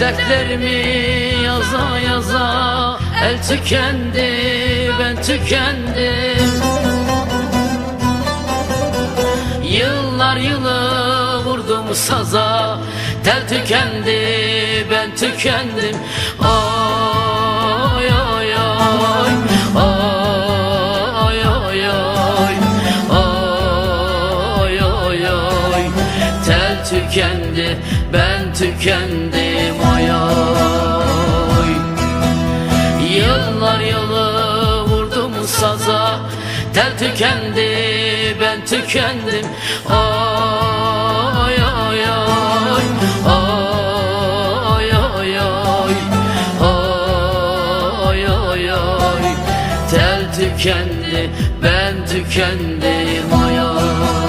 Dertlerimi yaza yaza. El tükendi ben tükendim. Yıllar yılı vurdum saza. Tel tükendi ben tükendim. Ay tükendi ben tükendim ay ay Yıllar yılı vurdum saza Tel tükendi ben tükendim Ay ay ay Ay ay ay Ay ay ay Tel tükendi ben tükendim ay ay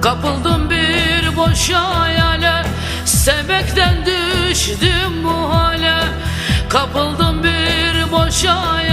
Kapıldım bir boş hayale Sevmekten düştüm bu hale. Kapıldım bir boş hayale